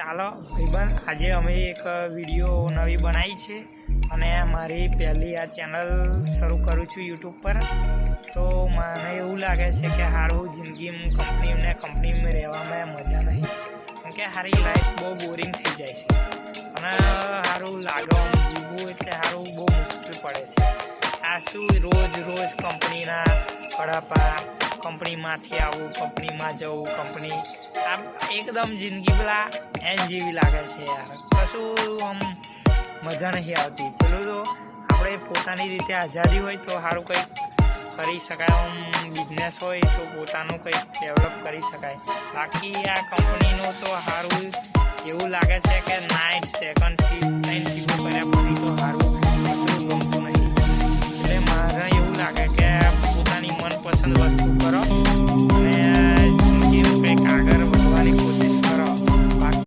ચાલો, ભાઈબંધ, આજે અમે એક વીડિયો નવી બનાવી છે અને મારી પહેલી આ ચેનલ શરૂ કરું છું યુટ્યુબ પર. તો મને એવું લાગે છે કે સારું જિંદગી કંપનીને કંપનીમાં રહેવામાં મજા નહીં. કેમ કે સારી લાઈફ બહુ બોરિંગ થઈ જાય છે. અને સારું લાગવાનું જીવવું એટલે સારું બહુ મુશ્કેલ પડે છે. આ શું રોજ રોજ કંપનીના કડાપા કંપનીમાંથી આવું કંપનીમાં જવું કંપની આમ એકદમ જિંદગી પેલા એન જેવી લાગે છે યાર. કશું આમ મજા નહીં આવતી. પેલું તો આપણે પોતાની રીતે આઝાદી હોય તો સારું કંઈક કરી શકાય. આમ બિઝનેસ હોય તો પોતાનું કંઈક ડેવલપ કરી શકાય. બાકી આ કંપનીનું તો સારું એવું લાગે છે કે night second shift night shift કર્યા પછી તો સારું નહીં એટલે મારે એવું લાગે કે પોતાની મનપસંદ વસ્તુ કરો.